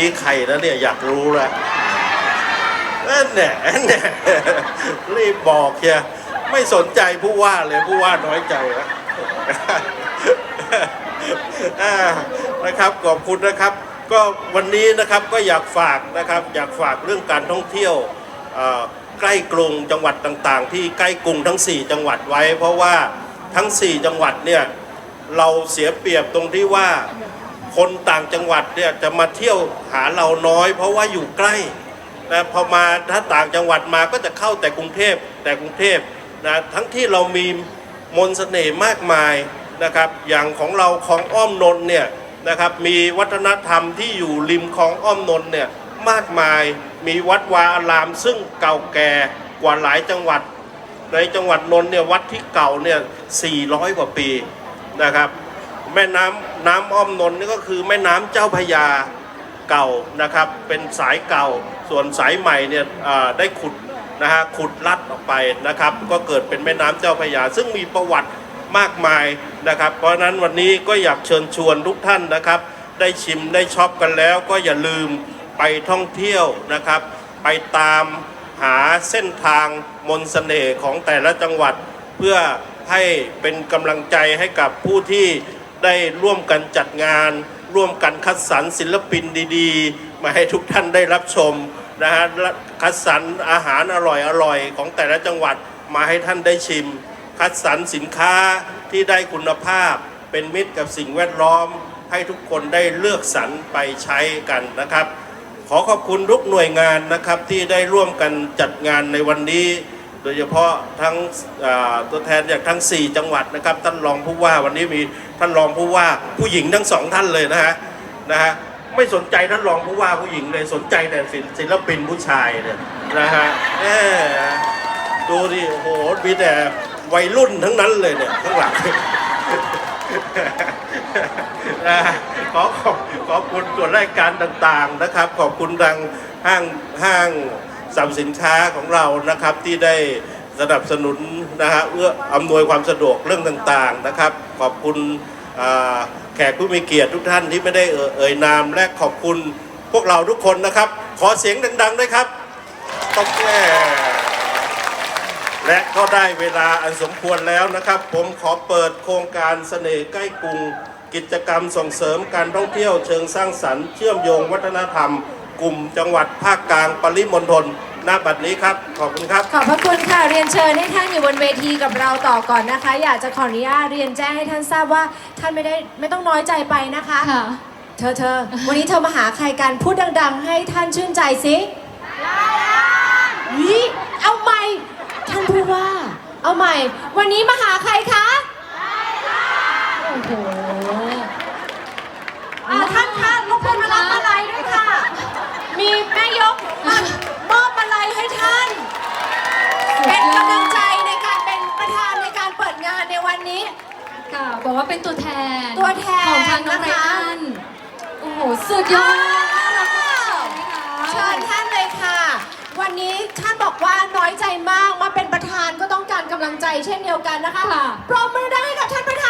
นี่ใครแล้วเนี่ยอยากรู้แล้วนั่นแหละนั่แหละรีบบอกเชียไม่สนใจผู้ว่าเลยผู้ว่าน้อยใจนะอ่านะครับขอบคุณนะครับ ก็วันนี้นะครับก็อยากฝากนะครับอยากฝากเรื่องการท่องเที่ยวใกล้กรุงจังหวัดต่างๆ ที่ใกล้กรุงทั้ง 4 จังหวัดไว้ เพราะว่าทั้ง 4 จังหวัดเนี่ยเราเสียเปรียบตรงที่ว่า คนต่างจังหวัดเนี่ยจะมาเที่ยวหาเราน้อย เพราะว่าอยู่ใกล้นะพอมาถ้าต่างจังหวัดมาก็จะเข้าแต่กรุงเทพแต่กรุงเทพนะทั้งที่เรามีมนต์เสน่ห์มากมายนะครับ อย่างของเราของอ้อมนนเนี่ยนะครับมีวัฒนธรรมที่อยู่ริมคลองอ้อมนนเนี่ยมากมายมีวัดวาอารามซึ่งเก่าแก่กว่าหลายจังหวัด ในจังหวัดนนท์เนี่ยวัดที่เก่าเนี่ย400 กว่าปีนะครับ แม่น้ำน้ำอ้อมนนนี่ก็คือแม่น้ำเจ้าพยาเก่านะครับ เป็นสายเก่าส่วนสายใหม่เนี่ยได้ขุดนะฮะขุดลัดออกไปนะครับ ก็เกิดเป็นแม่น้ำเจ้าพยา ซึ่งมีประวัติมากมายนะครับ เพราะฉะนั้นวันนี้ก็อยากเชิญชวนทุกท่านนะครับ ได้ชิมได้ช็อปกันแล้ว ก็อย่าลืมไปท่องเที่ยวนะครับ ไปตามหาเส้นทางมนต์เสน่ห์ของแต่ละจังหวัด เพื่อให้เป็นกำลังใจให้กับผู้ที่ ได้ร่วมกันจัดงาน ร่วมกันคัดสรรศิลปินดีๆ มาให้ทุกท่านได้รับชมนะฮะคัดสรรอาหารอร่อยๆของแต่ละจังหวัดมาให้ท่านได้ชิม คัดสรรสินค้าที่ได้คุณภาพ เป็นมิตรกับสิ่งแวดล้อม ให้ทุกคนได้เลือกสรรไปใช้กันนะครับ ขอขอบคุณทุกหน่วยงานนะครับที่ได้ร่วมกันจัดงานในวันนี้ โดยเฉพาะทั้งตัวแทนจากทั้ง 4 จังหวัดนะครับท่านรองผู้ว่าวันนี้มีท่านรองผู้ว่าผู้หญิงทั้งสองท่านเลยนะฮะนะฮะไม่สนใจท่านรองผู้ว่าผู้หญิงเลยสนใจแต่ศิลศิลปินผู้ชายเนี่ยนะฮะแหมดูดิโอ้โหมีแต่วัยรุ่นทั้งนั้นเลยเนี่ยข้างหลังนะขอขอบขอบคุณส่วนรายการต่างๆนะครับ ขอบคุณทางห้างห้าง สรรพสินค้าของเรานะครับที่ได้สนับสนุนนะฮะเอื้ออำนวยความสะดวกเรื่องต่างๆนะครับ ขอบคุณแขกผู้มีเกียรติทุกท่านที่ไม่ได้เอ่ยเอ่ยนามและขอบคุณพวกเราทุกคนนะครับ ขอเสียงดังๆด้วยครับต้องแก้และก็ได้เวลาอันสมควรแล้วนะครับ ผมขอเปิดโครงการเสน่ห์ใกล้กรุง กิจกรรมส่งเสริมการท่องเที่ยวเชิงสร้างสรรค์เชื่อมโยงวัฒนธรรม กลุ่มจังหวัดภาคกลางปริมณฑลหน้าบัดนี้ครับ ขอบคุณครับ ขอบพระคุณค่ะ เรียนเชิญให้ท่านอยู่บนเวทีกับเราต่อก่อนนะคะ อยากจะขออนุญาตเรียนแจ้งให้ท่านทราบว่าท่านไม่ได้ไม่ต้องน้อยใจไปนะคะ ค่ะ เธอเธอวันนี้เธอมาหาใครกันพูดดัง ๆ ให้ท่านชื่นใจสิวิเอาใหม่ท่านพูดว่า เอาใหม่ วันนี้มาหาใครคะโอ้โห เป็นกำลังใจในการเป็นประธานในการเปิดงานในวันนี้ ค่ะบอกว่าเป็นตัวแทนตัวแทนของทางน้องนะไรคะ อันโอ้โห สุดยอดน่ารักมากเลยค่ะเชิญท่านเลยค่ะ วันนี้ท่านบอกว่าน้อยใจมากมาเป็นประธานก็ต้องการกำลังใจเช่นเดียวกันนะคะ ค่ะ ปรบมือได้ให้กับท่านประธาน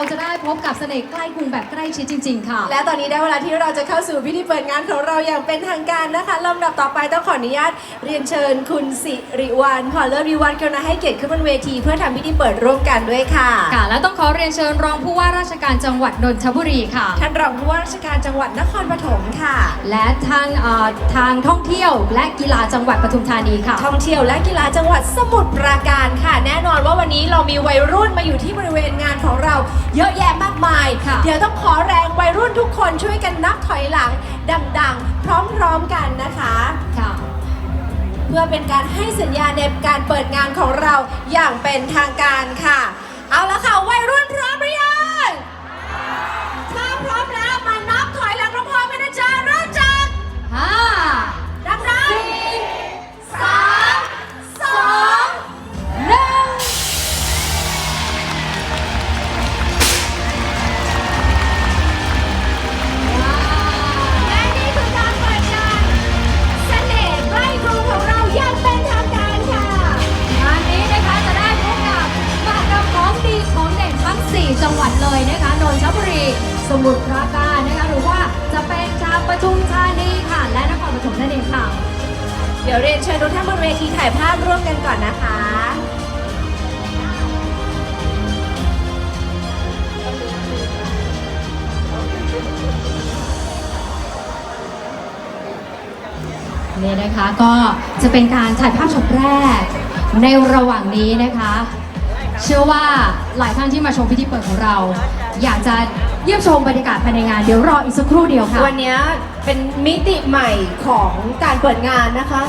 เราจะได้พบกับเสน่ห์ใกล้กรุงแบบใกล้ชิดจริง ๆ ค่ะ และตอนนี้ได้เวลาที่เราจะเข้าสู่พิธีเปิดงานของเราอย่างเป็นทางการนะคะลำดับต่อไปต้องขออนุญาตเรียนเชิญคุณสิริวัลพอเลอร์วิวัฒน์กรุณาให้เกียรติขึ้นบนเวที เพื่อทำพิธีเปิดร่วมกันด้วยค่ะ ค่ะ และต้องขอเรียนเชิญรองผู้ว่าราชการจังหวัดนนทบุรีค่ะ ท่านรองผู้ว่าราชการจังหวัดนครปฐมค่ะ และทางเอ่อทางท่องเที่ยวและกีฬาจังหวัดปทุมธานีค่ะ ท่องเที่ยวและกีฬาจังหวัดสมุทรปราการค่ะ แน่นอนว่าวันนี้เรามีวัยรุ่นมาอยู่ที่บริเวณงาน ของเราเยอะแยะมากมาย ค่ะ เดี๋ยวต้องขอแรงวัยรุ่นทุกคนช่วยกันนับถอยหลังดังๆ พร้อมๆกันนะคะ ค่ะ เพื่อเป็นการให้สัญญาณในการเปิดงานของเราอย่างเป็นทางการค่ะ เอาละค่ะวัยรุ่นพร้อมหรือยัง งานนี้นะคะจะได้พบกับมหกรรมของดีของเด่นทั้ง4จังหวัดสมุทรปราการนะคะหรือว่าจะเป็นชาวปทุมธานีค่ะ และนครปฐมนั่นเองค่ะ เดี๋ยวเรียนเชิญทุกท่านบนเวทีถ่ายภาพร่วมกันก่อนนะคะนี่นะคะก็จะเป็นการถ่ายภาพช็อตแรกในระหว่างนี้นะคะ เชื่อว่าหลายท่านที่มาชมพิธีเปิดของเรา อยากจะเยี่ยมชมบรรยากาศภายในงานเดี๋ยวรออีกสักครู่เดียวค่ะ วันนี้เป็นมิติใหม่ของการเปิดงานนะคะ